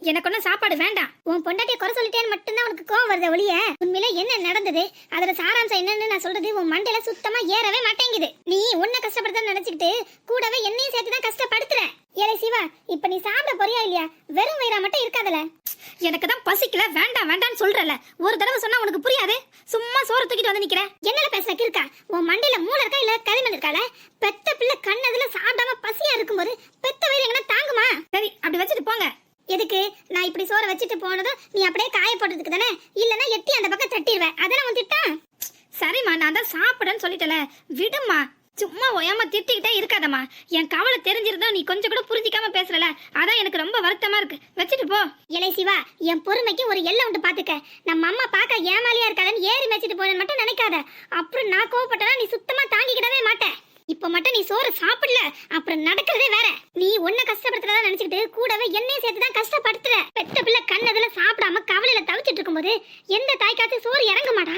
எனக்கு ஒன்றும் சாப்பாடு வேண்டாம். உன் பொண்டாட்டிய குறை சொல்லிட்டேன்னு மட்டும்தான் உனக்கு கோவம் வருது ஒளிய உண்மையில என்ன நடந்தது? அதை சாராம்சம் என்னன்னு நான் சொல்றது உன் மண்டையில சுத்தமா ஏறவே மாட்டேங்குது நீ உன்னை கஷ்டப்படுத்த நினைச்சுக்கிட்டு கூடவே என்னையும் சேர்த்து தான் கஷ்டப்படுத்துற ஏலே சிவா இப்ப நீ சாப்பிட போறியா இல்லையா வெறும் வயிறா மட்டும் இருக்காதல எனக்கு தான் பசிக்கல வேண்டாம் வேண்டாம்னு சொல்றல ஒரு தடவை சொன்னா உனக்கு புரியாது சும்மா சோறு தூக்கிட்டு வந்து நிக்கிற என்னல பேச இருக்கா உன் மண்டையில மூளை இருக்கா இல்ல களிமண் இருக்கால பெத்த பிள்ளை கண்ணதுல சாப்பிடாம பசியா இருக்கும்போது பெத்த வயிறு எங்கன்னா தாங்குமா சரி அப்படி வச்சுட்டு போங்க எதுக்கு நான் இப்படி சோற வச்சுட்டு போனதும் நீ அப்படியே காய போட்டதுக்கு தானே இல்லனா எட்டி அந்த பக்கம் தட்டிடுவேன் அதெல்லாம் சரிம்மா நான் தான் சாப்பிடன்னு சொல்லிட்டல விடுமா சும்மா ஓயாம திட்டிக்கிட்டே இருக்காதம்மா. என் கவலை தெரிஞ்சிருந்தா நீ கொஞ்சம் கூட புரிஞ்சிக்காம பேசுறல. அதான் எனக்கு ரொம்ப வருத்தமா இருக்கு. வச்சுட்டு போ. இலை சிவா என் பொறுமைக்கு ஒரு எல்லை உண்டு பாத்துக்க. நம்ம அம்மா பார்க்க ஏமாலியா இருக்காளன்னு ஏறி மேய்ச்சிட்டு போனேன்னு மட்டும் நினைக்காத. அப்புறம் நான் கோவப்பட்டனா நீ சுத்தமா தாங்கிக்கிடவே மாட்டேன் இப்ப மட்டும் நீ சோறு சாப்பிடல. அப்புறம் நடக்கிறதே வேற. நீ உன்னை கஷ்டப்படுத்துறதா நினைச்சுக்கிட்டு கூடவே என்னையும் சேர்த்து தான் கஷ்டப்படுத்துற. பெத்த பிள்ளை கண்ணதுல சாப்பிடாம கவலையில தவிச்சிட்டு இருக்கும்போது எந்த தாய்க்காச்சும் சோறு இறங்க மாட்டா?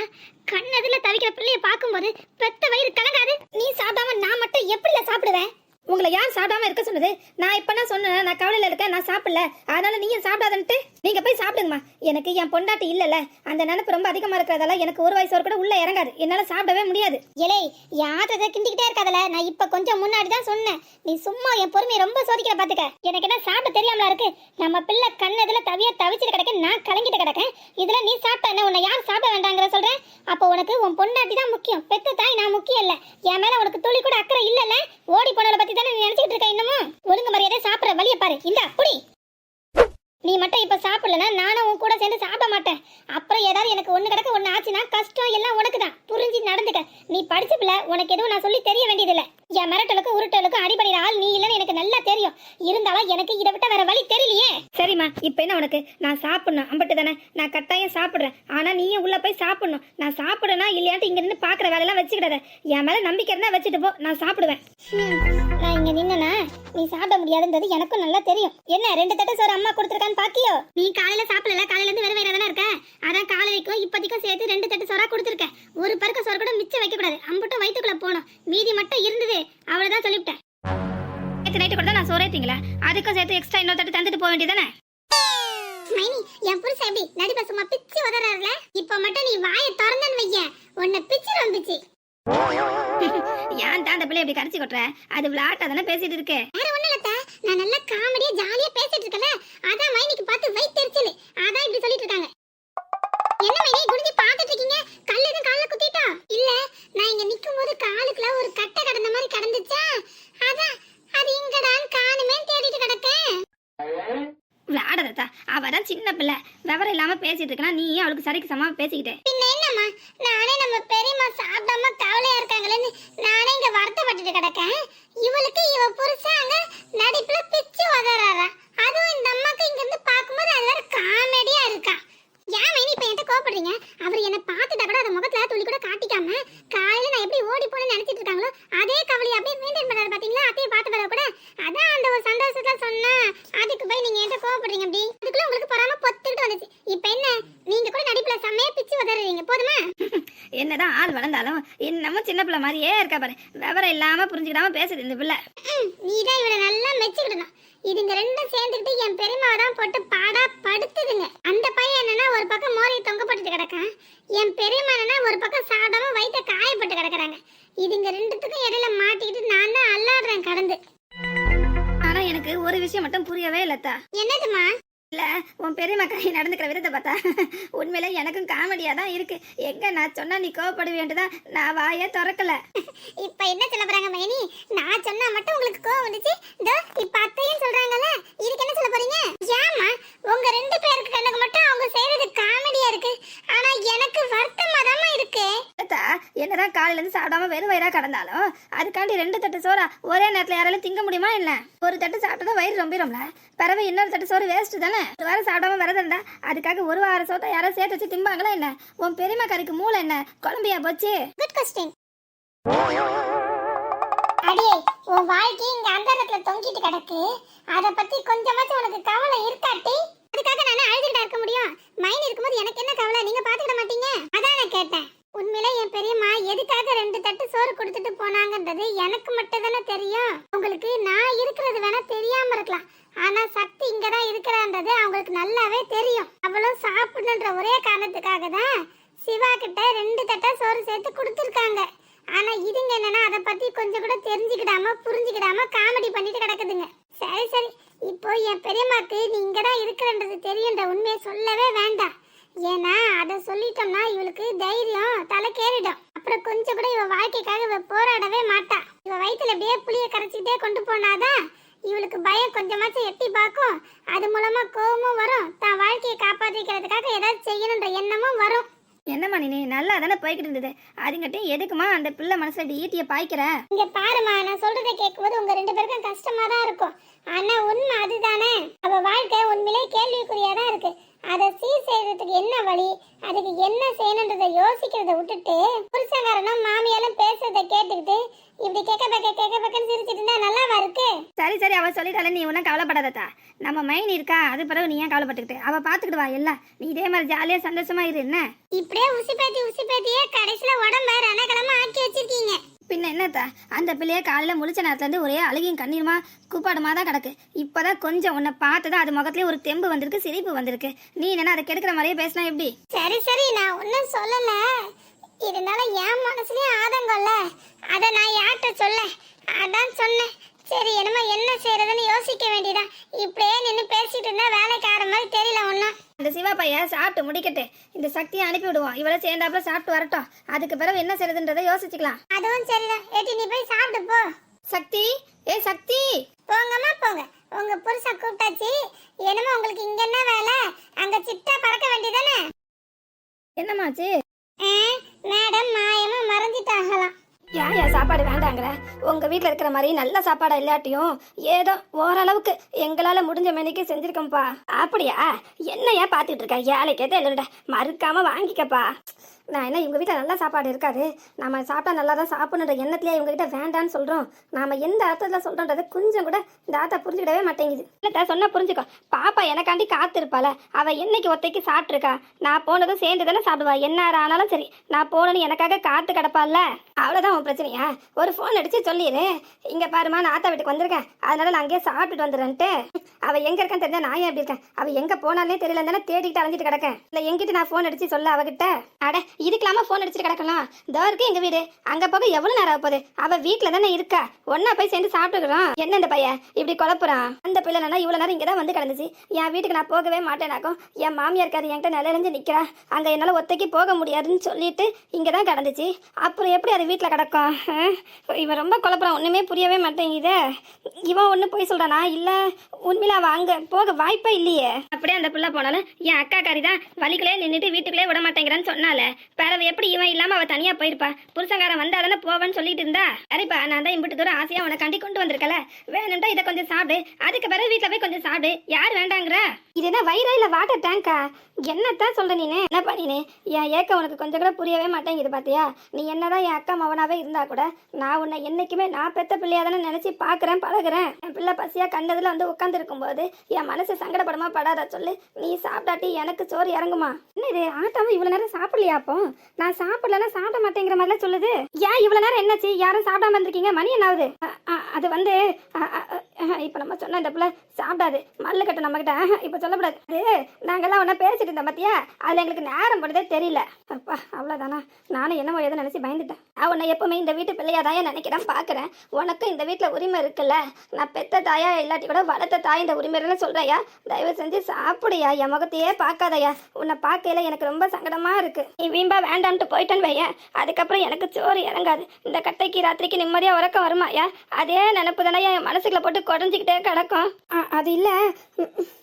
கண்ணதுல தவிக்கிற பிள்ளைய பார்க்கும்போது பெத்த வயிறு கலங்காது. நீ சாப்பிடாம நான் மட்டும் எப்படில சாப்பிடுவேன்? உங்களை யார் சாப்பிடாம இருக்க சொன்னது நான் இப்ப நான் சொன்னேன்? நான் கவலையில இருக்கேன். நான் சாப்பிடல. அதனால நீயும் சாப்பிடாதன்ட்டு. நீங்க போய் சாப்பிடுங்கம்மா. எனக்கு என் பொண்டாட்டி இல்லல அந்த நினைப்பு ரொம்ப அதிகமா இருக்கிறதால எனக்கு ஒரு வயசு கூட உள்ள இறங்காது. என்னால சாப்பிடவே முடியாது. இலே யாரத கிண்டிக்கிட்டே இருக்காதல. நான் இப்ப கொஞ்சம் முன்னாடி தான் சொன்னேன். நீ சும்மா என் பொறுமையை ரொம்ப சோதிக்கிற பாத்துக்க. எனக்கு என்ன சாப்பிட தெரியாமலா இருக்கு? நம்ம பிள்ளை கண்ணதுல தவிய தவிச்சிட்டு கிடக்க. நான் கலங்கிட்டு கிடக்கேன். இதுல நீ சாப்பிட்ட என்ன? உன்னை யார் சாப்பிட வேண்டாங்கிற சொல்றேன்? அப்போ உனக்கு உன் பொண்டாட்டி தான் முக்கியம். பெத்த தாய் நான் முக்கியம் இல்ல. என் மேல உனக்கு துளி கூட அக்கறை இல்லல. ஓடி போனவளை பத்தி தானே நினைச்சிட்டு இருக்க இன்னமும்? ஒழுங்கு மரியாதை சாப்பிடுற வழிய பாரு. இந்த புடி நீ மட்டும் இப்ப சாப்பிடலனா நானும் உன் கூட சேர்ந்து சாப்பிட மாட்டேன். அப்புறம் ஏதாவது எனக்கு ஒண்ணு கிடக்க ஒண்ணு ஆச்சுன்னா கஷ்டம் எல்லாம் உனக்கு தான் புரிஞ்சு நடந்துக்க. நீ படிச்ச பிள்ளை உனக்கு எதுவும் நான் சொல்லி தெரிய வேண்டியதில்லை. என் மிரட்டலுக்கும் உருட்டலுக்கும் அடிபடிற ஆள் நீ இல்லைன்னு எனக்கு நல்லா தெரியும். இருந்தாலும் எனக்கு இதை விட்ட வேற வழி தெரியலையே. சரிம்மா இப்ப என்ன உனக்கு? நான் சாப்பிடணும் அம்பட்டு தானே? நான் கட்டாயம் சாப்பிடுறேன். ஆனா நீயும் உள்ள போய் சாப்பிடணும். நான் சாப்பிடனா இல்லையான்ட்டு இங்க இருந்து பாக்குற வேலையெல்லாம் வச்சுக்கிடாத. என் மேல நம்பிக்கை இருந்தா வச்சுட்டு போ நான் சாப்பிடுவேன். நான் இங்க நின்னனா நீ சாப்பிட முடியாதுன்றது எனக்கும் நல்லா தெரியும். என்ன ரெண்டு தட்டை சோறு அம்மா கொடுத்துருக்கான்னு பாக்கியோ? நீ காலையில சாப்பிடல காலையில இருந்து வெறும் வேற தானே இருக்க? அதான் காலைக்கும் இப்போதைக்கும் சேர்த்து ரெண்டு தட்டு சோறா கொடுத்துருக்கேன் ஒரு பருக்க சோறு கூட மிச்சம் வைக்க கூடாது அம்பட்டும் வயிற்றுக்குள்ள போகணும். மீதி மட்டும் இருந்தது. அவ்வளவுதான் சொல்லிவிட்டேன். நேற்று நைட்டு கூட நான் சோறே திங்கல அதுக்கும் சேர்த்து எக்ஸ்ட்ரா இன்னொரு தட்டு தந்துட்டு போக வேண்டியதானே மாதிரி கடந்துச்சா? அதான் அது இங்கதான் காணுமே தேடிட்டு கிடக்கேன். விளையாடாதா அவ தான் சின்ன பிள்ளை. விவரம் இல்லாம பேசிட்டு இருக்கனா நீ அவளுக்கு சரிக்கு சமமா பேசிக்கிட்டே. பின்ன என்னம்மா? நானே நம்ம பெரியம்மா சாப்பிடாம கவலையா இருக்காங்களேன்னு நானே இங்க வருத்தப்பட்டுட்டு கிடக்கேன் இவளுக்கு இவ புருஷன் அங்க நடிப்புல பிச்சு உதறாரா அதுவும் இந்த அம்மாக்கு இங்க இருந்து பாக்கும்போது அது வேற காமெடியா இருக்கா ஏன் மைனி இப்ப என்கிட்ட கோபப்படுறீங்க அவர் என்ன பார்த்துட்டா கூட அந்த முகத்துல துளி கூட காட்டிக்காம காலையில நான் எப்படி ஓடி போனேன்னு நினைச்சிட்டு இருக்காங்களோ அதே கவலையை அப்படியே மெயின்டைன் பண்ணாரு பாத்தீங்களா அத்தையை பார்த்த பிறகு கூட அதான் அந்த ஒரு சந்தோஷத்துல சொன்னா அதுக்கு போய் நீங்க என்கிட்ட கோவப்படுறீங்க அப்படி? அதுக்குள்ள உங்களுக்கு பொறாம பொத்துக்கிட்டு வந்துச்சு. இப்ப என்ன? நீங்க கூட நடிப்புல செம்மையா பிச்சு உதறீங்க போதுமா? என்னதான் ஆள் வளர்ந்தாலும் இன்னமும் சின்ன பிள்ளை மாதிரியே இருக்கா பாரு. விவரம் இல்லாம புரிஞ்சுக்கிடாம பேசுது இந்த பிள்ளை. நீ தான் இவளை நல்லா மெச்சுக்கிடணும். இதுங்க ரெண்டும் சேர்ந்துக்கிட்டு என் பெரியமாவை தான் போட்டு காமெடியா தான் இருக்கு. எங்க நான் சொன்னா நீ கோவப்படுவேன்ட்டுதான் நான் வாயே திறக்கல. இப்ப என்ன சொல்ல போறாங்க மைனி? நான் சொன்னா மட்டும் உங்களுக்கு கோவம் வந்துச்சு? இதோ இப்ப அத்தையும் சொல்றாங்கல்ல. இதுக்கு என்ன சொல்ல போறீங்க? ஏமா உங்க ரெண்டு பேருக்கு கண்ணுக்கு மட்டும் அவங்க செய்யறது காமெடியா இருக்கு. ஆனா எனக்கு வருத்தமா தான் இருக்கு. என்னதான் காலையில இருந்து சாப்பிடாம வெறும் வயிறா கடந்தாலும் அதுக்காண்டி ரெண்டு தட்டு சோறா ஒரே நேரத்துல யாராலும் திங்க முடியுமா இல்ல ஒரு தட்டு சாப்பிட்டா வயிறு ரொம்பிடும்ல. பிறகு இன்னொரு தட்டு சோறு வேஸ்ட் தானே? ஒரு வாரம் சாப்பிடாம வரதுண்டா அதுக்காக ஒரு வாரம் சோத்தை யாரும் சேர்த்து வச்சு திம்பாங்களா என்ன? உன் பெரியம்மா கறிக்கு மூளை என்ன? குழம்பியா போச்சு? குட் கொஸ்டின் அடியே உன் வாழ்க்கை இங்க அந்தரத்துல தொங்கிட்டு கிடக்கு. அத பத்தி கொஞ்சமாச்சும் உனக்கு கவலை இருக்காட்டி அதுக்காக நான் அழுதுகிட்டா இருக்க முடியும். மைன் இருக்கும்போது எனக்கு என்ன கவலை? நீங்க பாத்துக்கிட மாட்டீங்க? அதான் நான் கேட்டேன். உண்மையில என் பெரியம்மா எதுக்காக ரெண்டு தட்டு சோறு கொடுத்துட்டு போனாங்கன்றது எனக்கு மட்டும் தானே தெரியும். உங்களுக்கு நான் இருக்கிறது வேணா தெரியாம இருக்கலாம். ஆனா சக்தி இங்கதான் இருக்கிறான்றது அவங்களுக்கு நல்லாவே தெரியும். அவளும் சாப்பிடணுன்ற ஒரே காரணத்துக்காக தான் சிவா கிட்ட ரெண்டு தட்டா சோறு சேர்த்து கொடுத்துருக்காங்க. ஆனா இதுங்க என்னன்னா அதை பத்தி கொஞ்சம் கூட தெரிஞ்சுக்கிடாம புரிஞ்சுக்கிடாம காமெடி பண்ணிட்டு கிடக்குதுங்க. சரி சரி. இப்போ என் பெரியம்மாக்கு நீ இங்கதான் இருக்கிறன்றது தெரியுன்ற உண்மையை சொல்லவே வேண்டாம். ஏன்னா அதை சொல்லிட்டோம்னா இவளுக்கு தைரியம் தலைக்கேறிடும் அப்புறம் கொஞ்சம் கூட இவ வாழ்க்கைக்காக இவ போராடவே மாட்டா. இவ வயித்துல அப்படியே புளிய கரைச்சிட்டே கொண்டு போனாதான் இவளுக்கு பயம் கொஞ்சமாச்சும் எட்டி பார்க்கும். அது மூலமா கோவமும் வரும். தான் வாழ்க்கையை காப்பாத்திக்கிறதுக்காக ஏதாவது செய்யணுன்ற எண்ணமும் வரும். என்னம்மா நீ நல்லா தானே போய்கிட்டு இருந்தது. அதுங்கட்டையும் எதுக்குமா அந்த பிள்ளை மனசுல ஈட்டிய பாய்க்கிற? இங்க பாருமா நான் சொல்றதை கேட்கும்போது உங்க ரெண்டு பேருக்கும் கஷ்டமா தான் இருக்கும். ஆனா உண்மை அதுதானே. அவ வாழ்க்கை உண்மையிலே கேள்விக்குறியா தான் இருக்கு. அதை சீர் செய்யறதுக்கு என்ன வழி? அதுக்கு என்ன செய்யணுன்றதை யோசிக்கிறத விட்டுட்டு புருஷங்காரனும் மாமியாலும் பேசுறத கேட்டுக்கிட்டு இப்படி கேட்க பக்க கேட்க பக்கன்னு சிரிச்சிட்டு இருந்தா நல்லாவா இருக்கு? சரி சரி அவ சொல்லிட்டால நீ ஒன்றும் கவலைப்படாதத்தா நம்ம மைன் இருக்கா? அது பிறகு நீ ஏன் கவலைப்பட்டுக்கிட்டு? அவ பார்த்துக்கிடுவா எல்லாம். நீ இதே மாதிரி ஜாலியா சந்தோஷமா இரு என்ன? இப்படியே உசி பேத்தி உசி பேத்தியே கடைசியில உடம்ப ரணகலமா ஆக்கி வச்சிருக்கீங்க. பின்ன என்னத்த? அந்த பிள்ளைய காலையில முழிச்ச நேரத்துல இருந்து ஒரே அழுகையும் கண்ணீருமா கூப்பாடுமா தான் கிடக்கு. இப்பதான் கொஞ்சம் உன்னை பார்த்ததா அது முகத்துலயே ஒரு தெம்பு வந்திருக்கு சிரிப்பு வந்திருக்கு. நீ என்னன்னா அதை கெடுக்கிற மாதிரியே பேசினா எப்படி? சரி சரி நான் ஒன்றும் சொல்லல. இருந்தாலும் என் மனசுலயே ஆதங்கம்ல அதை நான் யார்கிட்ட சொல்ல அதான் சொன்னேன் சரி என்னமோ என்ன செய்யறதுன்னு யோசிக்க வேண்டியதா இப்படியே நின்று பேசிட்டு இருந்தா வேலைக்கார மாதிரி தெரியல ஒன்றும் அந்த சிவா பையன் சாப்பிட்டு முடிக்கட்டு இந்த சக்தியை அனுப்பி விடுவோம் இவளை சேர்ந்தாப்புல சாப்பிட்டு வரட்டும். அதுக்கு பிறகு என்ன செய்யறதுன்றதை யோசிச்சுக்கலாம். அதுவும் சரிதான். ஏட்டி நீ போய் சாப்பிட்டு போ. சக்தி ஏ சக்தி. போங்கம்மா போங்க. உங்க புருஷன் கூப்பிட்டாச்சு. என்னமோ உங்களுக்கு இங்க என்ன வேலை? அங்க சிட்டா பறக்க வேண்டியதானே? என்னமாச்சு மேடம் மாயமா மறந்துட்டாகலாம் ஏன் ஏன் சாப்பாடு வேண்டாங்கிற? உங்கள் வீட்டில் இருக்கிற மாதிரி நல்ல சாப்பாடாக இல்லாட்டியும் ஏதோ ஓரளவுக்கு எங்களால் முடிஞ்ச மணிக்கு செஞ்சிருக்கோம்ப்பா அப்படியா? என்னையா பார்த்துட்டு இருக்க? ஏழைக்கே தெரியலடா மறுக்காமல் வாங்கிக்கப்பா. நான் என்ன இவங்க வீட்டில் நல்லா சாப்பாடு இருக்காது. நாம சாப்பிட்டா நல்லா தான் சாப்பிடணுன்ற எண்ணத்துலேயே இவங்ககிட்ட வேண்டான்னு சொல்கிறோம் நாம எந்த அர்த்தத்தில் சொல்கிறோன்றதை கொஞ்சம் கூட இந்த ஆத்தா புரிஞ்சுக்கிடவே மாட்டேங்குது. இல்ல சொன்னால் புரிஞ்சுக்கோ. பாப்பா எனக்காண்டி காத்திருப்பாள. அவள் என்னைக்கு ஒத்தைக்கு சாப்பிட்ருக்கா நான் போனதும் சேர்ந்து தானே சாப்பிடுவா. என்ன ஆனாலும் சரி நான் போனேன்னு எனக்காக காத்து கிடப்பாள்ல அவ்வளோதான் உன் பிரச்சனையா? ஒரு ஃபோன் அடித்து சொல்லிடு இங்கே பாருமா நான் ஆத்தா வீட்டுக்கு வந்திருக்கேன். அதனால நான் அங்கேயே சாப்பிட்டுட்டு வந்துடுறேன்ட்டு. அவள் எங்கே இருக்கான்னு தெரிஞ்சா நான் ஏன் எப்படி இருக்கேன்? அவள் எங்கே போனாலே தெரியல தானே தேடிக்கிட்டு அலைஞ்சிட்டு கிடக்கேன். இல்லை எங்கிட்ட நான் ஃபோன் அடித்து சொல்ல அவகிட்ட. அட இதுக்கெல்லாம ஃபோன் அடிச்சுட்டு கிடக்கலாம் இதோ இருக்கு எங்கள் வீடு. அங்கே போக எவ்வளோ நேரம் ஆக போகுது அவள் வீட்டில் தானே இருக்கா? ஒன்றா போய் சேர்ந்து சாப்பிட்டுக்கிறோம். என்ன இந்த பையன்? இப்படி குழப்புறான். அந்த பிள்ளை இவ்வளோ நேரம் இங்கே தான் வந்து கிடந்துச்சு. என் வீட்டுக்கு நான் போகவே மாட்டேனாக்கும் என் மாமியார் இருக்காது என்கிட்ட நிலையிலேருந்து நிற்கிறா அங்கே என்னால் ஒத்தைக்கு போக முடியாதுன்னு சொல்லிட்டு இங்கே தான் கிடந்துச்சு. அப்புறம் எப்படி அது வீட்டில் கிடக்கும்? இவன் ரொம்ப குழப்பறான். ஒன்றுமே புரியவே மாட்டேங்குதே. இவன் ஒன்று போய் சொல்கிறானா இல்லை உண்மையில் அவன் அங்கே போக வாய்ப்பே இல்லையே. அப்படியே அந்த பிள்ளை போனாலும் என் அக்கா காரி தான் வழிக்குள்ளே நின்றுட்டு வீட்டுக்குள்ளே விட மாட்டேங்கிறான்னு சொன்னால பிறவு எப்படி இவன் இல்லாம அவ தனியா போயிருப்பா? புருஷங்காரன் வந்தா தானே போவேன்னு சொல்லிட்டு இருந்தா? சரிப்பா நான் தான் இம்பிட்டு தூரம் ஆசையா உனக்கு கண்டி கொண்டு வந்திருக்கல. வேணும்டா இதை கொஞ்சம் சாப்பிடு. அதுக்கு பிறகு வீட்டுல போய் கொஞ்சம் சாப்பிடு. யார் வேண்டாங்கிற? இது என்ன வயிறா இல்ல வாட்டர் டேங்கா என்னத்தான் சொல்ற நீனு? என்னப்பா நீனு? என் ஏக்கம் உனக்கு கொஞ்சம் கூட புரியவே மாட்டேங்குது பாத்தியா? நீ என்னதான் என் அக்கா மவனாவே இருந்தா கூட நான் உன்னை என்னைக்குமே நான் பெத்த பிள்ளையா தானே நினைச்சு பாக்குறேன் பழகுறேன். என் பிள்ளை பசியா கண்டதுல வந்து உட்கார்ந்து இருக்கும்போது என் மனசு சங்கடப்படமா படாதா சொல்லு. நீ சாப்பிட்டாட்டி எனக்கு சோறு இறங்குமா? என்ன இது ஆட்டாம இவ்வளவு நேரம் சாப்பிடலையாப்போ? இருக்கும். நான் சாப்பிடலன்னா சாப்பிட மாட்டேங்கிற மாதிரிலாம் சொல்லுது. ஏன் இவ்வளவு நேரம் என்னாச்சு? யாரும் சாப்பிடாம இருந்திருக்கீங்க? மணி என்ன ஆகுது? அது வந்து இப்போ இப்ப நம்ம சொன்ன இந்த பிள்ளை சாப்பிடாது. மல்லு கட்ட நம்ம கிட்ட இப்ப சொல்லக்கூடாது. அது நாங்கெல்லாம் ஒன்னா பேசிட்டு இருந்தோம் பாத்தியா? அதுல எங்களுக்கு நேரம் போனதே தெரியல. அப்பா அவ்வளவுதானா? நானும் என்னமோ எதை நினைச்சு பயந்துட்டேன். நான் உன்னை எப்பவுமே இந்த வீட்டு பிள்ளையாதான் நினைக்கிறேன் பாக்குறேன். உனக்கும் இந்த வீட்டுல உரிமை இருக்குல்ல? நான் பெத்த தாயா இல்லாட்டி கூட வளர்த்த தாய் இந்த உரிமைன்னு சொல்றையா தயவு செஞ்சு சாப்பிடுயா என் முகத்தையே பார்க்காதயா. உன்னை பார்க்கையில எனக்கு ரொம்ப சங்கடமா இருக்கு. நீ வீம்பா வேண்டாம்ட்டு போயிட்டேன்னு வையேன். அதுக்கப்புறம் எனக்கு சோறு இறங்காது. இந்த கட்டைக்கு ராத்திரிக்கு நிம்மதியா உறக்கம் வருமாயா அதே நினப்பு தானே என் மனசுக்குள்ள போட்டு குறைஞ்சிக்கிட்டே கிடக்கும். அது இல்ல.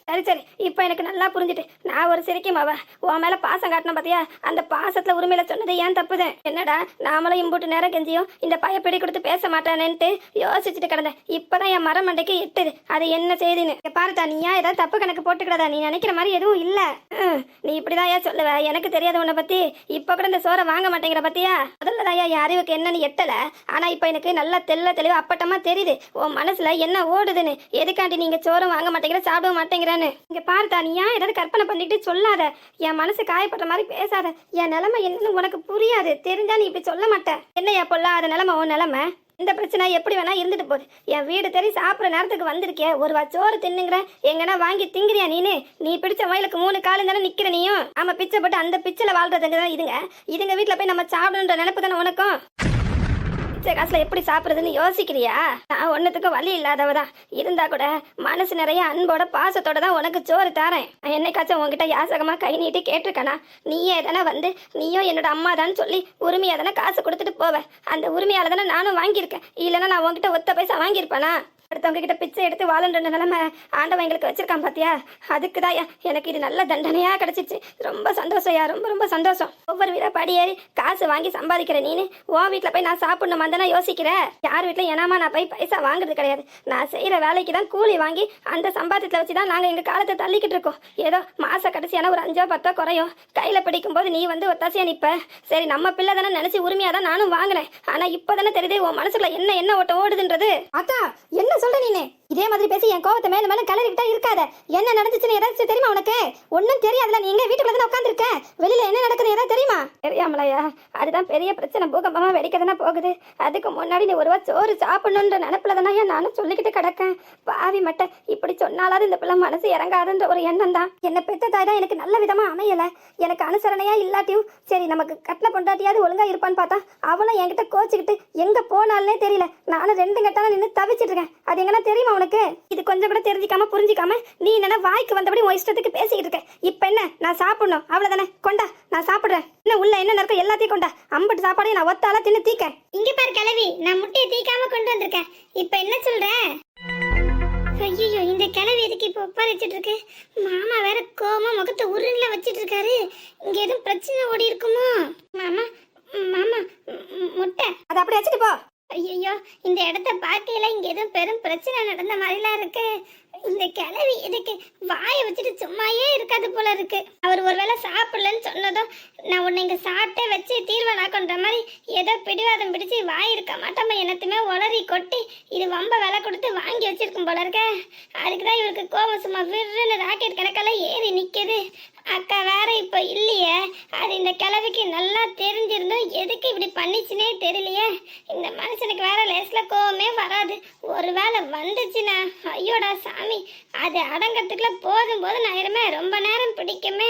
சரி சரி. இப்போ எனக்கு நல்லா புரிஞ்சுட்டு. நான் ஒரு சிரிக்கும் அவ. உன் மேல பாசம் காட்டின பாத்தியா? அந்த பாசத்துல உரிமையில சொன்னது ஏன் தப்புதான் என்னடா நாமளும் இம்புட்டு நேரம் கெஞ்சியும் இந்த பைய பிடி கொடுத்து பேச மாட்டானேன்ட்டு யோசிச்சுட்டு கிடந்தேன். இப்பதான் என் மரம் மண்டைக்கு எட்டுது. அது என்ன செய்துன்னு? பாருதா நீ ஏன் ஏதாவது தப்பு கணக்கு போட்டுக்கிடாதா? நீ நினைக்கிற மாதிரி எதுவும் இல்ல. நீ இப்படிதான் ஏன் சொல்லுவ? எனக்கு தெரியாத உன்னை பத்தி. இப்போ கூட இந்த சோறை வாங்க மாட்டேங்கிற பத்தியா? முதல்ல தான் என் அறிவுக்கு என்னன்னு எட்டல. ஆனா இப்போ எனக்கு நல்லா தெல்ல தெளிவா அப்பட்டமா தெரியுது. உன் மனசுல என்ன ஓடுதுன்னு. எதுக்காண்டி நீங்க சோறும் வாங்க மாட்டேங்கிற சாப்பிட மாட்டேங்கிறான்னு. இங்க பார்த்தா நீ ஏன் ஏதாவது கற்பனை பண்ணிட்டு சொல்லாத. என் மனசு காயப்படுற மாதிரி பேசாத. என் நிலைமை என்னன்னு உனக்கு புரியாது. தெரிஞ்சா நீ இப்படி சொல்ல மாட்டேன் என்னையா பொல்லாத நிலைமை உன் நிலைமை? இந்த பிரச்சனை எப்படி வேணா இருந்துட்டு போகுது என் வீடு தெரி சாப்பிட்ற நேரத்துக்கு வந்திருக்கிய. ஒரு வா சோறு தின்னுங்கிற. எங்கன்னா வாங்கி திங்கிறியா நீனு? நீ பிடிச்ச வயலுக்கு மூணு காலு தானே நிக்கிற நீயும்? ஆமா பிச்சை போட்டு அந்த பிச்சைல வாழ்றதுங்க தான் இதுங்க. இதுங்க வீட்ல போய் நம்ம சாப்பிடணுன்ற நினைப்பு தானே உனக்கும்? மிச்ச காசுல எப்படி சாப்பிடுறதுன்னு யோசிக்கிறியா? நான் ஒன்னுத்துக்கும் வழி இல்லாதவ தான் இருந்தா கூட மனசு நிறைய அன்போட பாசத்தோட தான் உனக்கு சோறு தாரேன். நான் என்னைக்காச்சும் உன்கிட்ட யாசகமா கை நீட்டி கேட்டிருக்கேனா? நீயே தானே வந்து நீயும் என்னோட அம்மா தான் சொல்லி உரிமையா தானே காசு கொடுத்துட்டு போவ. அந்த உரிமையால தானே நானும் வாங்கியிருக்கேன். இல்லைன்னா நான் உன்கிட்ட ஒத்த பைசா வாங்கியிருப்பேனா? அடுத்தவங்க கிட்ட பிச்சை எடுத்து வாழன்ற நிலைமை ஆண்டவன் எங்களுக்கு வச்சிருக்கான் பாத்தியா? அதுக்கு எனக்கு இது நல்ல தண்டனையா கிடைச்சிச்சு. ரொம்ப சந்தோஷம்யா ரொம்ப ரொம்ப சந்தோஷம். ஒவ்வொரு வீட படியேறி காசு வாங்கி சம்பாதிக்கிற நீனு உன் வீட்டில் போய் நான் சாப்பிடணுமா தானே யோசிக்கிறேன் யார் வீட்டில் ஏனாமா நான் போய் பைசா வாங்குறது கிடையாது. நான் செய்யற வேலைக்கு தான் கூலி வாங்கி அந்த சம்பாத்தியத்தில் வச்சு தான் நாங்கள் எங்கள் காலத்தை தள்ளிக்கிட்டு இருக்கோம். ஏதோ மாச கடைசியான ஒரு அஞ்சோ பத்தோ குறையும். கையில் பிடிக்கும் போது நீ வந்து ஒத்தாசியா நிப்ப. சரி நம்ம பிள்ளை தானே நினைச்சு உரிமையா தான் நானும் வாங்கினேன். ஆனா இப்போதானே தெரியுது உன் மனசுக்குள்ள என்ன என்ன ஓட்டம் ஓடுதுன்றது. அக்கா என்ன சொல்ற நீனு? இதே மாதிரி பேசி என் கோவத்தை மேல மேல கலரிக்கிட்டா இருக்காத. என்ன நடந்துச்சுன்னு ஏதாச்சும் தெரியுமா உனக்கு? ஒன்னும் தெரியாதுல நீ எங்க வீட்டுக்குள்ள தான் உட்காந்துருக்க வெளியில என்ன நடக்குது ஏதாவது தெரியுமா? தெரியாமலையா? அதுதான் பெரிய பிரச்சனை. பூகம்பமா வெடிக்கதானே போகுது. அதுக்கு முன்னாடி நீ ஒருவா சோறு சாப்பிடணுன்ற நினப்புல தானே நானும் சொல்லிக்கிட்டு கிடக்கேன். பாவி மட்டை இப்படி சொன்னாலாவது இந்த பிள்ளை மனசு இறங்காதுன்ற ஒரு எண்ணம் தான். என்ன பெத்த தாய் தான் எனக்கு நல்ல விதமா அமையல. எனக்கு அனுசரணையா இல்லாட்டியும் சரி நமக்கு கட்டின பொண்டாட்டியாவது ஒழுங்கா இருப்பான்னு பார்த்தா அவளும் என்கிட்ட கோச்சிக்கிட்டு எங்க போனாலே தெரியல. நானும் ரெண்டு கட்டாலும் நின்று தவிச்சிட்டு இருக்கேன். அது எங்கன்னா தெரியுமா உனக்கு? இது கொஞ்சம் கூட தெரிஞ்சிக்காம புரிஞ்சிக்காம நீ என்னன்னா வாய்க்கு வந்தபடி உன் இஷ்டத்துக்கு பேசிக்கிட்டு இருக்க. இப்ப என்ன? நான் சாப்பிடணும். அவ்வளவுதானே? கொண்டா. நான் சாப்பிடுறேன். என்ன உள்ள என்ன நடக்கும் எல்லாத்தையும் கொண்டா. அம்பட்டு சாப்பாடையும் நான் ஒத்தால தின்னு தீக்க இங்க பாரு கிளவி நான் முட்டையை தீக்காம கொண்டு வந்திருக்கேன். இப்ப என்ன சொல்ற? ஐயோ இந்த கிளவி எதுக்கு இப்ப உட்காரிச்சிட்டு இருக்கு? மாமா வேற கோமா முகத்தை உருண்ல வச்சிட்டு இருக்காரு இங்க எதுவும் பிரச்சனை ஓடி இருக்குமோ? மாமா மாமா முட்டை. அதை அப்படி வச்சுட்டு போ. ஐயோ இந்த இடத்த பார்க்கையில இங்க எதுவும் பெரும் பிரச்சனை நடந்த மாதிரிலாம் இருக்கு. இந்த கிளவி இதுக்கு வாயை வச்சுட்டு சும்மாயே இருக்காது போல இருக்கு. அவர் ஒருவேளை சாப்பிடலன்னு சொன்னதும் நான் உன்னை இங்க சாப்பிட்டே வச்சு தீர்வானாக்கன்ற மாதிரி ஏதோ பிடிவாதம் பிடிச்சு வாய் இருக்க மாட்டாம எனத்துமே உளறி கொட்டி இது வம்ப விலை கொடுத்து வாங்கி வச்சிருக்கும் போல இருக்க. அதுக்கு தான் இவருக்கு கோபம் சும்மா விருன்னு ராக்கெட் கணக்கெல்லாம் ஏறி நிக்குது. அக்கா வேற இப்போ இல்லையே. அது இந்த கிழவிக்கு நல்லா தெரிஞ்சிருந்தும் எதுக்கு இப்படி பண்ணிச்சுனே தெரியலையே. இந்த மனுஷனுக்கு வேற லேஸ்ல கோவமே வராது. ஒருவேளை வந்துச்சுன்னா ஐயோடா சாமி அது அடங்கத்துக்குள்ள போதும் போது நேரமே ரொம்ப நேரம் பிடிக்குமே.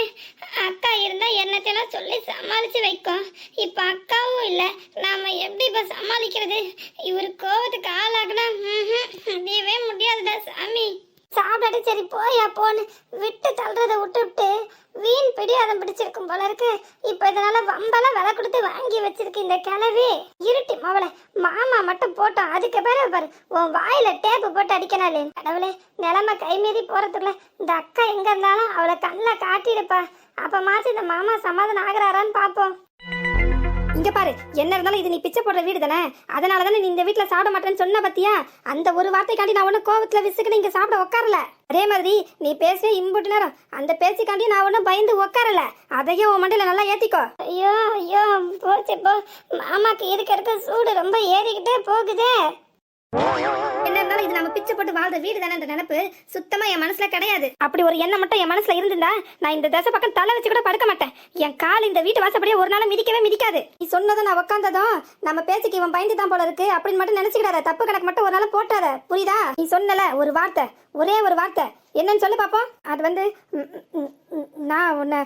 அக்கா இருந்தா என்னத்தையெல்லாம் சொல்லி சமாளிச்சு வைக்கும். இப்ப அக்காவும் இல்ல. நாம எப்படி இப்ப சமாளிக்கிறது? இவர் கோவத்துக்கு ஆளாக்குனா முடியவே முடியாதுடா சாமி. சாப்பிடாட்டி சரி போயா போன்னு. விட்டு தள்ளுறதை விட்டு பிடியாதம் பிடிச்சிருக்கும் போல இருக்கு. இப்ப இதனால வம்பெல்லாம் விலை கொடுத்து வாங்கி வச்சிருக்கு இந்த கிளவி இருட்டி மவளை மாமா மட்டும் போட்டோம். அதுக்கு பேர பாரு உன் வாயில டேப்பு போட்டு அடிக்கனாலே கடவுளே நிலைமை கை மீறி போறதுக்குள்ள இந்த அக்கா எங்க இருந்தாலும் அவளை கண்ணில் காட்டிடுப்பா அப்ப மாச்சு இந்த மாமா சமாதானம் ஆகுறாரான்னு பாப்போம் இங்க பாரு என்ன இருந்தாலும் இது நீ பிச்சை போடுற வீடு தானே? அதனால தானே நீ இந்த வீட்ல சாப்பிட மாட்டேன்னு சொன்ன பத்தியா? அந்த ஒரு வார்த்தைக்காண்டி நான் ஒன்னும் கோவத்துல விசுக்குன்னு இங்க சாப்பிட உட்காரல அதே மாதிரி நீ பேசிய இம்புட்டு நேரம் அந்த பேச்சுக்காண்டி நான் ஒன்றும் பயந்து உட்காரல அதையும் உன் மண்டையில நல்லா ஏத்திக்கோ. ஐயோ ஐயோ போச்சு போ. மாமாக்கு இருக்க இருக்க சூடு ரொம்ப ஏறிக்கிட்டே போகுதே. என்ன இருந்தாலும் இது நம்ம பிச்சை போட்டு வாழ்ற வீடு தானே நினைப்பு? சுத்தமா என் மனசுல கிடையாது. அப்படி ஒரு எண்ணம் மட்டும் என் மனசுல இருந்திருந்தா நான் இந்த தசை பக்கம் தலை வச்சு கூட படுக்க மாட்டேன். என் கால் இந்த வீட்டு வாசப்படியே ஒரு நாள் மிதிக்கவே மிதிக்காது. நீ சொன்னதை நான் உட்காந்ததும் நம்ம பேச்சுக்கு இவன் பயந்து தான் போல இருக்கு அப்படின்னு மட்டும் நினைச்சுக்கிடாத. தப்பு கணக்கு மட்டும் ஒரு நாள் போட்டாத. புரியுதா? நீ சொன்னல ஒரு வார்த்தை. ஒரே ஒரு வார்த்தை. என்னன்னு சொல்லு பாப்போம். அது வந்து நான் உன்னை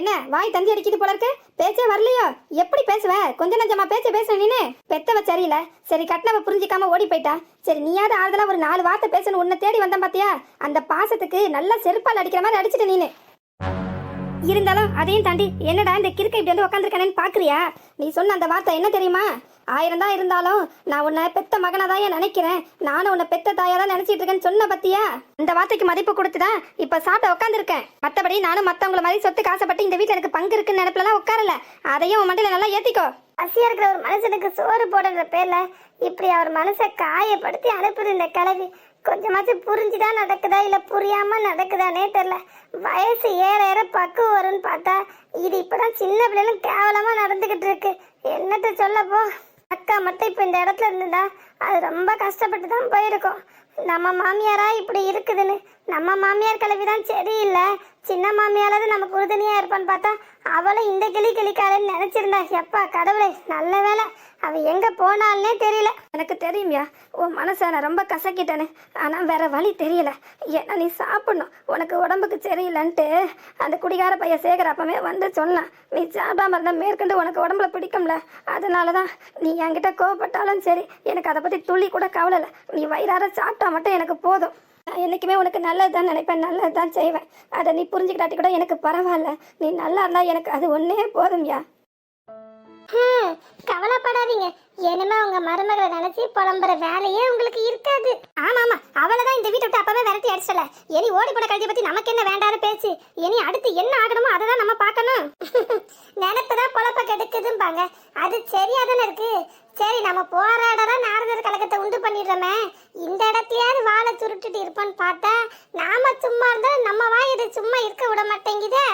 என்ன வாய் தந்தி அடிக்குது போல இருக்கு? பேச்சே வரலையோ? எப்படி பேசுவ? கொஞ்ச நஞ்சமா பேச்ச பேசுன நீனு? பெத்தவ சரியில்லை. சரி கட்டினவ புரிஞ்சிக்காம ஓடி போயிட்டா. சரி நீயாவது ஆறுதலா ஒரு நாலு வார்த்தை பேசணும் உன்னை தேடி வந்தேன் பாத்தியா? அந்த பாசத்துக்கு நல்லா செருப்பால் அடிக்கிற மாதிரி அடிச்சிட்ட நீனு. இருந்தாலும் அதையும் தாண்டி என்னடா இந்த கிறுக்க இப்படி வந்து உட்காந்துருக்கானேன்னு பாக்குறியா? நீ சொன்ன அந்த வார்த்தை என்ன தெரியுமா? ஆயிரம் தான் இருந்தாலும் நான் உன்னை பெத்த மகனா தான் நினைக்கிறேன். நானும் உன்னை பெத்த தாயா தான் நினைச்சிட்டு இருக்கேன்னு சொன்ன பத்தியா? இந்த வார்த்தைக்கு மதிப்பு கொடுத்துதான் இப்ப சாப்பிட்ட உட்காந்துருக்கேன் மத்தபடி நானும் மத்தவங்கள மாதிரி சொத்து காசப்பட்டு இந்த வீட்டுல எனக்கு பங்கு இருக்குன்னு நினைப்புலாம் உட்காரல அதையும் உன் மண்டையில நல்லா ஏத்திக்கோ. பசியா இருக்கிற ஒரு மனுஷனுக்கு சோறு போடுற பேர்ல இப்படி அவர் மனசை காயப்படுத்தி அனுப்புது இந்த கிழவி. கொஞ்சமாச்சும் புரிஞ்சுதான் நடக்குதா இல்ல புரியாம நடக்குதானே தெரியல வயசு ஏற ஏற பக்குவம் வரும்னு பார்த்தா இது இப்பதான் சின்ன பிள்ளைகளும் கேவலமா நடந்துகிட்டு இருக்கு. என்னத்த சொல்லப்போ? அக்கா மட்டும் இப்போ இந்த இடத்துல இருந்திருந்தா அது ரொம்ப கஷ்டப்பட்டு தான் போயிருக்கோம். நம்ம மாமியாரா இப்படி இருக்குதுன்னு நம்ம மாமியார் கிளவி தான் சரியில்லை. சின்ன மாமியாராவது நமக்கு உறுதுணையா இருப்பான்னு பார்த்தா அவளும் இந்த கிளி கிளிக்காரன்னு நினைச்சிருந்தா. எப்பா கடவுளே நல்ல வேலை அவ எங்க போனால்னே தெரியல. எனக்கு தெரியும்யா உன் மனசை நான் ரொம்ப கசக்கிட்டேன்னு ஆனால் வேற வழி தெரியல. ஏன்னா நீ சாப்பிடணும். உனக்கு உடம்புக்கு சரியில்லைன்ட்டு அந்த குடிகார பையன் சேகர் அப்பவே வந்து சொன்னான். நீ சாப்பிடாம இருந்தால் மேற்கொண்டு உனக்கு உடம்புல பிடிக்கும்ல. அதனால தான் நீ என்கிட்ட கோவப்பட்டாலும் சரி எனக்கு அதை பற்றி துளி கூட கவலை இல்லை நீ வயிறார சாப்பிட்டா மட்டும் எனக்கு போதும். நான் என்றைக்குமே உனக்கு நல்லது தான் நினைப்பேன் நல்லது தான் செய்வேன். அதை நீ புரிஞ்சுக்கிட்டாட்டி கூட எனக்கு பரவாயில்ல. நீ நல்லா இருந்தால் எனக்கு அது ஒன்றே போதும்யா. கவலைப்படாதீங்க. இனிமே உங்க மருமகளை நினைச்சு புலம்புற வேலையே உங்களுக்கு இருக்காது. ஆமா ஆமா அவளதான் இந்த வீட்டை விட்டு அப்பவே விரட்டி அடிச்சல இனி ஓடி போன கழுதியை பத்தி நமக்கு என்ன வேண்டாத பேச்சு? இனி அடுத்து என்ன ஆகணுமோ அதை தான் நம்ம பார்க்கணும். நினைப்புதான் பொழப்ப கெடுக்குதும்பாங்க. அது சரியா தானே இருக்கு? சரி நம்ம போராடறா நாரதர் கழகத்தை உண்டு பண்ணிடுறோமே. இந்த இடத்துலயாவது வாழை சுருட்டுட்டு இருப்போன்னு பார்த்தா நாம சும்மா இருந்தாலும் நம்ம வாய் இது சும்மா இருக்க விட மாட்டேங்குதே.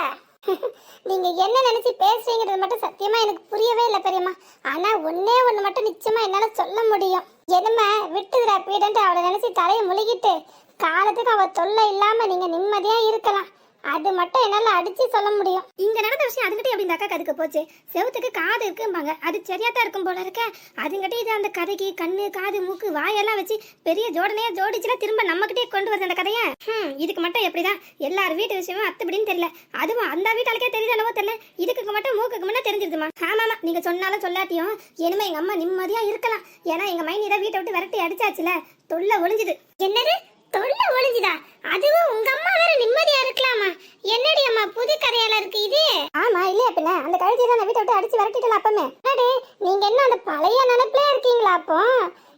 நீங்க என்ன நினைச்சு பேசுறீங்கிறது மட்டும் சத்தியமா எனக்கு புரியவே இல்லை பெரியம்மா. ஆனா ஒன்னே ஒண்ணு மட்டும் நிச்சயமா என்னால சொல்ல முடியும். என்னமா விட்டுதுடா பீடன்ட்டு அவளை நினைச்சு தலையை முழுகிட்டு காலத்துக்கு அவ தொல்லை இல்லாம நீங்க நிம்மதியா இருக்கலாம். அது மட்டும் என்னால அடிச்சு சொல்ல முடியும். இங்க நடந்த விஷயம் அதுகிட்ட அப்படி இந்த அக்கா கதுக்க போச்சு. செவுத்துக்கு காது இருக்கும்பாங்க. அது சரியா தான் இருக்கும் போல இருக்க. அதுங்கிட்ட இது அந்த கதைக்கு கண்ணு காது மூக்கு வாயெல்லாம் வச்சு பெரிய ஜோடனையா ஜோடிச்சுல திரும்ப நம்மகிட்டே கொண்டு வருது அந்த கதையை. ஹம், இதுக்கு மட்டும் எப்படிதான்? எல்லார் வீட்டு விஷயமும் அத்துப்படின்னு தெரியல. அதுவும் அந்த வீட்டாளுக்கே தெரியுது என்னவோ தெரியல. இதுக்கு மட்டும் மூக்குக்கு முன்ன தெரிஞ்சிருதுமா. ஆமாமா நீங்க சொன்னாலும் சொல்லாட்டியும் இனிமே எங்க அம்மா நிம்மதியா இருக்கலாம். ஏன்னா எங்க மைனி தான் வீட்டை விட்டு விரட்டி அடிச்சாச்சுல. தொல்லை ஒளிஞ்சுது. என்னது? தொல்லை ஒளிஞ்சுதா அதுவும் உங்க அம்மா வேற நிம்மதியா இருக்கலாமா? என்னடி அம்மா புது கதையால இருக்கு இது? ஆமா இல்லையா பின்ன? அந்த கழுத்தை தான் வீட்டை விட்டு அடிச்சு விரட்டிட்டல அப்பமே. அடே நீங்க என்ன அந்த பழைய நினைப்புல இருக்கீங்களா அப்போ?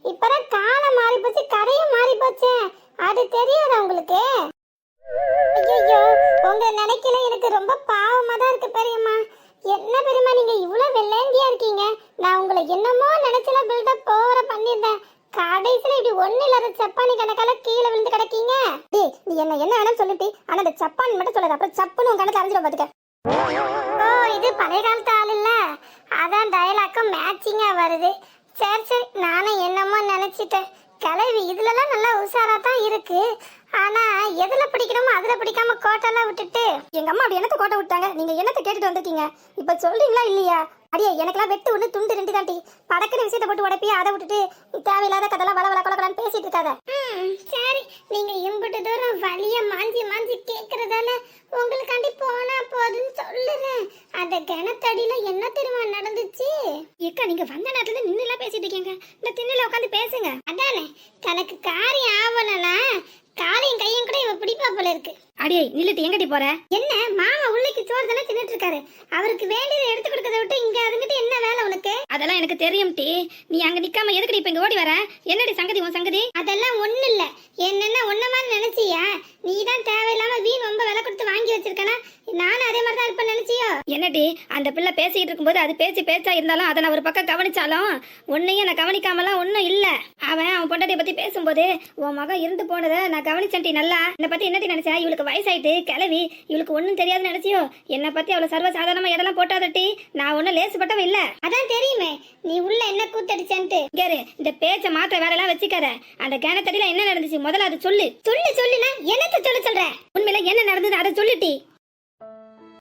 இப்பதான் காலம் மாறி போச்சு கதையும் மாறி போச்சு. அது தெரியாதா உங்களுக்கு? ஐயோ உங்க நினைக்கல எனக்கு ரொம்ப பாவமா தான் இருக்கு பெரியம்மா. என்ன பெரியம்மா நீங்க இவ்வளவு வெள்ளேந்தியா இருக்கீங்க? நான் உங்களை என்னமோ நினைச்சல பில்டப் ஓவர பண்ணிருந்தேன் கடைசியில இப்படி ஒண்ணு இல்லாத சப்பானி கணக்கால கீழே விழுந்து கிடக்கீங்க? டேய் நீ என்ன என்ன வேணும் சொல்லிட்டு. ஆனா அந்த சப்பானி மட்டும் சொல்லாத. அப்புறம் சப்புன்னு உன் கணக்கு அறிஞ்சிடும் பாத்துக்க. ஓ இது பழைய காலத்து ஆள் இல்ல? அதான் டயலாக்கும் மேட்சிங்கா வருது. சரி சரி நானும் என்னமோ நினைச்சிட்டேன். கிளவி இதுலலாம் நல்லா உஷாரா தான் இருக்கு. ஆனா எதுல பிடிக்கணுமோ அதுல பிடிக்காம கோட்டெல்லாம் விட்டுட்டு. எங்க அம்மா அப்படி என்னத்த கோட்டை விட்டாங்க? நீங்க என்னத்த கேட்டுட்டு வந்திருக்கீங்க? இப்ப சொல்றீங்களா இல்லையா? அடியே எனக்கெல்லாம் வெட்டு ஒண்ணு துண்டு ரெண்டு தாண்டி படக்குன்னு விஷயத்தை போட்டு உடப்பி அதை விட்டுட்டு தேவையில்லாத கதெல்லாம் வள வள கொலக்கலான்னு பேசிட்டு இருக்காத. சரி. நீங்க இம்புட்டு தூரம் வலிய மாஞ்சி மாஞ்சி கேக்குறதால உங்களுக்காண்டி போனா போதுன்னு சொல்லுறேன். அந்த கிணத்தடியில என்ன தெரியுமா நடந்துச்சு? ஏக்கா நீங்க வந்த நேரத்துல நின்னு எல்லாம் பேசிட்டு இருக்கீங்க. இந்த திண்ணையில உட்காந்து பேசுங்க. அதானே தனக்கு காரியம் ஆவணும்னா காலையும் கையும் கூட இவ பிடிப்பா போல இருக்கு. அடியே நில்லுட்டு எங்கடி போற? என்ன மாமா உள்ளிக்கு சோறு தானே தின்னுட்டு இருக்காரு அவருக்கு வேண்டியதை எடுத்து கொடுக்கறத விட்டு இங்க அதுங்கிட்ட என்ன வேலை உனக்கு? அதெல்லாம் எனக்கு தெரியும் டி. நீ அங்க நிக்காம எதுக்கடி இப்ப இங்க ஓடி வர? என்னடி சங்கதி உன் சங்கதி? அதெல்லாம் ஒண்ணு இல்ல என்னென்ன ஒன்ன மாதிரி நினைச்சியா? நீ தான் தேவையில்லாம வீண் ரொம்ப விலை கொடுத்து வாங்கி வச்சிருக்கனா நானும் அதே மாதிரி தான் இருப்பேன் நினைச்சியோ என்னடி அந்த பிள்ளை பேசிட்டு இருக்கும்போது அது பேச்சு பேச்சா இருந்தாலும் அதை நான் ஒரு பக்கம் கவனிச்சாலும் உன்னையும் நான் கவனிக்காமலாம் ஒன்றும் இல்ல. அவன் அவன் பொண்டாட்டிய பத்தி பேசும்போது உன் மகன் இருந்து போனதை நான் கவனிச்சேன்டி நல்லா. என்னை பத்தி என்னடி நினைச்சா? இவளுக்கு வயசாயிட்டு கிளவி. இவளுக்கு ஒன்றும் தெரியாதுன்னு நினைச்சியோ? என்னை பத்தி அவளை சர்வ சாதாரணமா எதெல்லாம் போட்டாதட்டி? நான் ஒன்றும் லேசுப்பட்டவன் இல்ல. அதான் தெரியுமே நீ உள்ள என்ன கூத்தடிச்சன்ட்டு. கேரு இந்த பேச்சை மாத்த வேலையெல்லாம் வச்சுக்காத. அந்த கிணத்தடியில என்ன நடந்துச்சு? முதல்ல அதை சொல்லு. சொல்லு சொல்லுனா என்னத்த சொல்ல சொல்ற? உண்மையில என்ன நடந்தது? அதை சொல்லிட்டி.